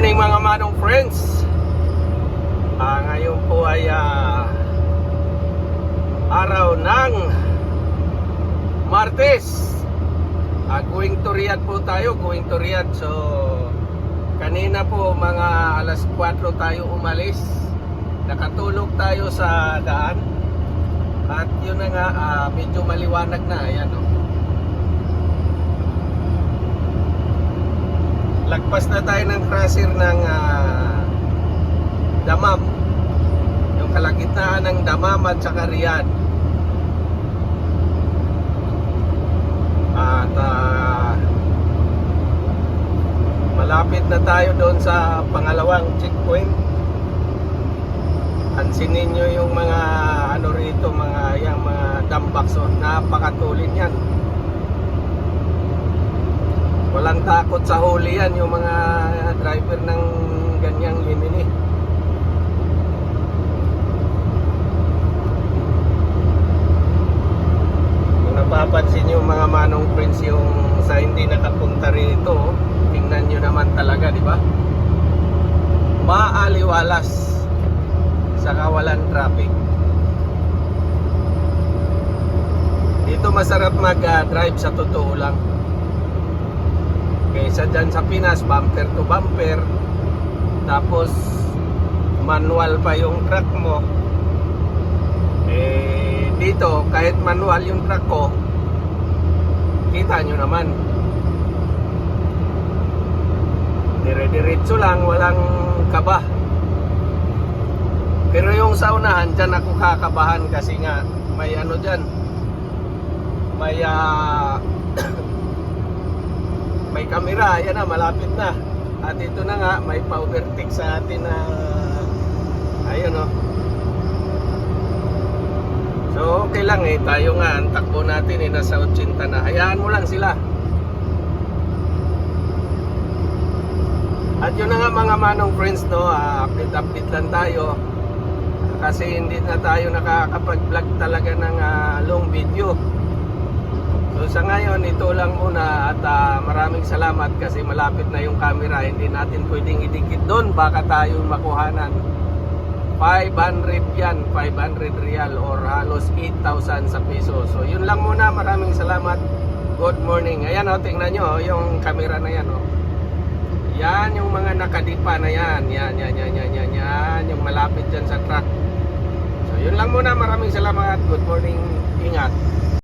morning mga manong friends. Ah, Ngayon po ay ah, araw ng Martes. Ah, Going to Riyadh po tayo, going to Riyadh. So kanina po mga alas 4 tayo umalis. Nakatulog tayo sa daan. At yun na nga, ah, medyo maliwanag na Ayan oh. Lagpas na tayo ng crusher ng ah, Damam. Yung kalagitnaan ng Damam at saka Riyadh. At ah, malapit na tayo doon sa pangalawang checkpoint. Pansinin nyo yung mga ano rito mga yung mga dumbbacks oh, napakatulin yan Walang takot sa huli yan yung mga driver ng ganyang limini. Kung napapansin nyo mga manong friends yung sa hindi nakapunta rito, tingnan nyo naman talaga, di ba? Maaliwalas sa kawalan traffic. Dito masarap mag-drive sa totoo lang. Kaysa dyan sa Pinas, bumper to bumper. Tapos, manual pa yung truck mo. Eh, dito, kahit manual yung truck ko, kita nyo naman. Dire-diretso lang, walang kaba. Pero yung sa unahan, dyan ako kakabahan kasi nga, may ano dyan, may ah, may kamera, yan na, malapit na. At ito na nga, may pa-overtake sa atin na, ayun o. So, okay lang eh, tayo nga, ang takbo natin eh, nasa 80 na. Hayaan mo lang sila. At yun na nga mga manong friends, no, ah, update-update lang tayo. Kasi hindi na tayo nakakapag-vlog talaga ng ah, long video. So sa ngayon, ito lang muna at ah, maraming salamat kasi malapit na yung camera. Hindi natin pwedeng idikit doon. Baka tayo makuhanan. 500 yan, 500 real or halos 8,000 sa piso. So yun lang muna. Maraming salamat. Good morning. Ayan o, tingnan nyo oh, yung camera na yan o. Yan yung mga nakadipa na yan. Yan, yan, yan, yan, yan, yan. Yung malapit dyan sa truck. So yun lang muna. Maraming salamat. Good morning. Ingat.